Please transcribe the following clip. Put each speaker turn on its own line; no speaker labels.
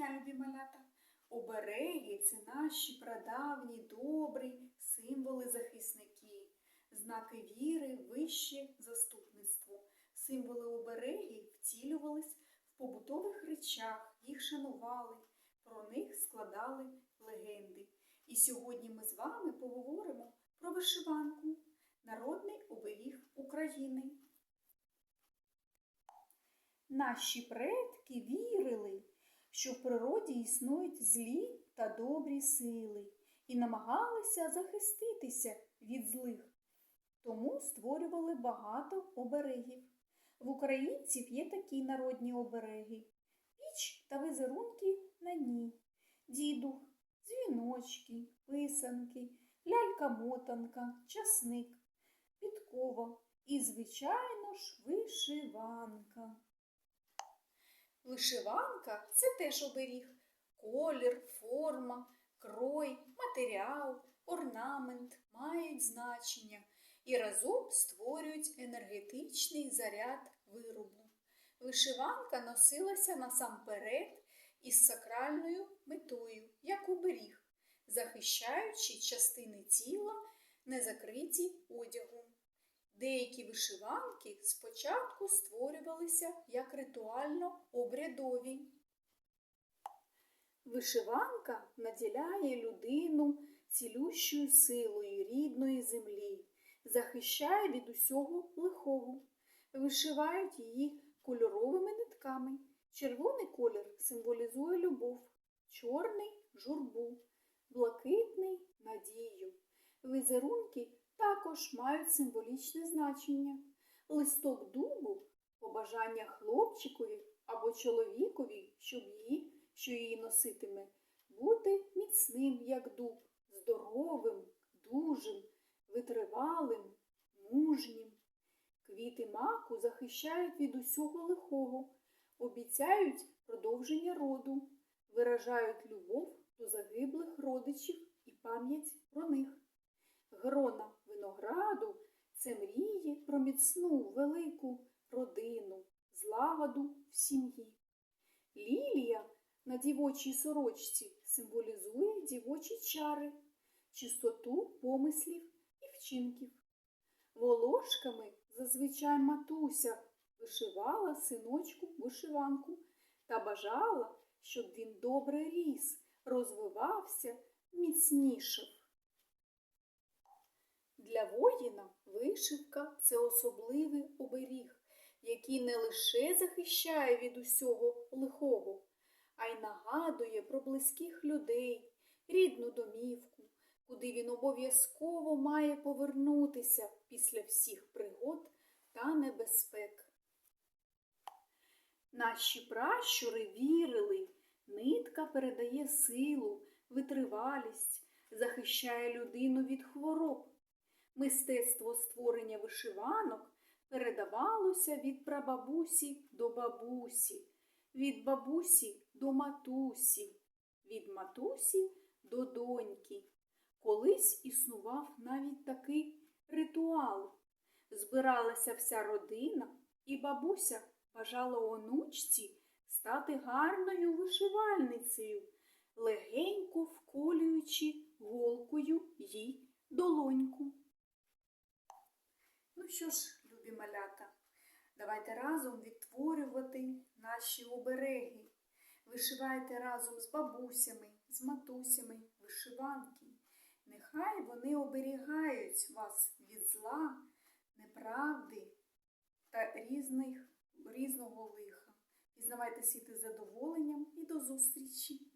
дня, любі малята! Обереги це наші прадавні, добрі символи захисники, знаки віри, вище заступництво. Символи оберегів втілювались в побутових речах, їх шанували, про них складали легенди. І сьогодні ми з вами поговоримо про вишиванку, народний оберіг України. Наші предки вірили, що в природі існують злі та добрі сили і намагалися захиститися від злих. Тому створювали багато оберегів. В українців є такі народні обереги піч та візерунки на ній, дідух, дзвіночки, писанки, лялька-мотанка, часник, підкова і, звичайно ж, вишиванка. Вишиванка це теж оберіг. Колір, форма, крой, матеріал, орнамент мають значення і разом створюють енергетичний заряд виробу. Вишиванка носилася насамперед із сакральною метою, як оберіг, захищаючи частини тіла, не закриті одягом. Деякі вишиванки спочатку створювалися як ритуально обрядові. Вишиванка наділяє людину цілющою силою рідної землі, захищає від усього лихого. Вишивають її кольоровими нитками. Червоний колір символізує любов, чорний журбу, блакитний надію. Візерунки також мають символічне значення. Листок дубу побажання хлопчикові або чоловікові, щоб її, що її носитиме, бути міцним, як дуб, здоровим, дужим, витривалим, мужнім. Квіти маку захищають від усього лихого, обіцяють продовження роду, виражають любов до загиблих родичів і пам'ять про них. Грона винограду це мрії про міцну велику родину, злагоду в сім'ї. Лілія на дівочій сорочці символізує дівочі чари, чистоту помислів і вчинків. Волошками зазвичай матуся вишивала синочку вишиванку та бажала, щоб він добре ріс, розвивався, міцнішав. Для воїна вишивка це особливий оберіг, який не лише захищає від усього лихого, а й нагадує про близьких людей, рідну домівку, куди він обов'язково має повернутися після всіх пригод та небезпек. Наші пращури вірили, нитка передає силу, витривалість, захищає людину від хвороб. Мистецтво створення вишиванок передавалося від прабабусі до бабусі, від бабусі до матусі, від матусі до доньки. Колись існував навіть такий ритуал. Збиралася вся родина, і бабуся бажала онучці стати гарною вишивальницею, легенько вколюючи голкою їй долоньку. Що ж, любі малята, давайте разом відтворювати наші обереги. Вишивайте разом з бабусями, з матусями вишиванки. Нехай вони оберігають вас від зла, неправди та різних, різного лиха. Пізнавайте світи задоволенням і до зустрічі!